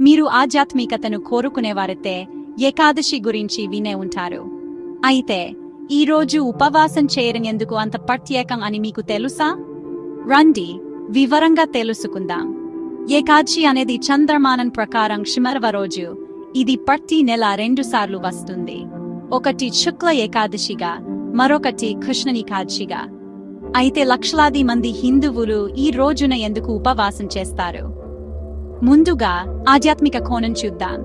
మీరు ఆధ్యాత్మికతను కోరుకునేవారైతే ఏకాదశి గురించి వినే ఉంటారు. అయితే ఈ రోజు ఉపవాసం చేయడం ఎందుకు అంత ప్రత్యేకం అని మీకు తెలుసా? రండి వివరంగా తెలుసుకుందాం. ఏకాదశి అనేది చంద్రమానం ప్రకారం క్షిమర్వ రోజు. ఇది ప్రతి నెల రెండు సార్లు వస్తుంది. ఒకటి శుక్ల ఏకాదశిగా మరొకటి కృష్ణనికాదశిగా అయితే లక్షలాది మంది హిందువులు ఈ రోజున ఎందుకు ఉపవాసం చేస్తారు? ముందుగా ఆధ్యాత్మిక కోణం చూద్దాం.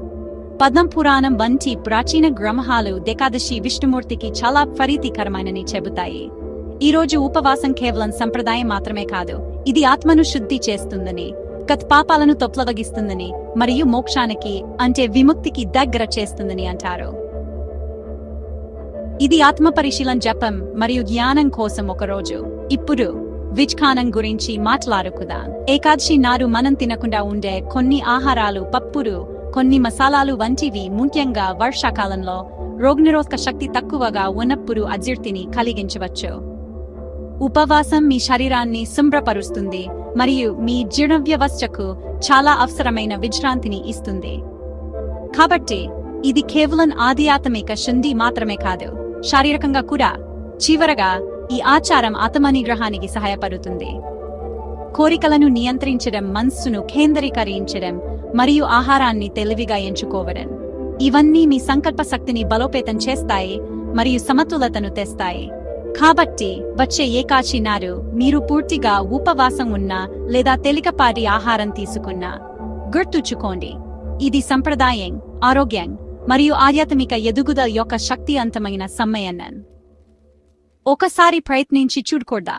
పద్మం పురాణం వంటి ప్రాచీన గ్రంథాలు ఏకాదశి విష్ణుమూర్తికి చాలా ఫరీతికరమైనని చెబుతాయి. ఈ రోజు ఉపవాసం కేవలం సంప్రదాయం మాత్రమే కాదు ఇది ఆత్మను శుద్ధి చేస్తుందని కత్ పాపాలను తొప్లవగిస్తుందని మరియు మోక్షానికి అంటే విముక్తికి దగ్గర చేస్తుందని అంటారు. ఇది ఆత్మ పరిశీలన జపం మరియు జ్ఞానం కోసం ఒక రోజు. ఇప్పుడు విజ్ఖానం గురించి మాట్లాడుకుందాం? ఏకాదశి నాడు మనం తినకుండా ఉండే కొన్ని ఆహారాలు పప్పులు కొన్ని మసాలాలు వంటివి ముఖ్యంగా వర్షాకాలంలో రోగనిరోధక శక్తి తక్కువగా ఉన్నప్పుడు అజీర్తిని కలిగించవచ్చు. ఉపవాసం మీ శరీరాన్ని శుభ్రపరుస్తుంది మరియు మీ జీర్ణ వ్యవస్థకు చాలా అవసరమైన విశ్రాంతిని ఇస్తుంది. కాబట్టి ఇది కేవలం ఆధ్యాత్మిక శుద్ధి మాత్రమే కాదు శారీరకంగా కూడా. చివరగా ఈ ఆచారం ఆత్మనిగ్రహానికి సహాయపడుతుంది. కోరికలను నియంత్రించడం మనస్సును కేంద్రీకరించడం మరియు ఆహారాన్ని తెలివిగా ఎంచుకోవడం. ఇవన్నీ మీ సంకల్ప శక్తిని బలోపేతం చేస్తాయి మరియు సమతులతను తెస్తాయి. కాబట్టి వచ్చే ఏకాచి నారు మీరు పూర్తిగా ఉపవాసం ఉన్నా లేదా తేలికపాటి ఆహారం తీసుకున్నా గుర్తుంచుకోండి. ఇది సంప్రదాయం ఆరోగ్యం మరియు ఆధ్యాత్మిక ఎదుగుదల యొక్క శక్తివంతమైన సమ్మేళనం. ఒకసారి ప్రయత్నించి చూడకూడదా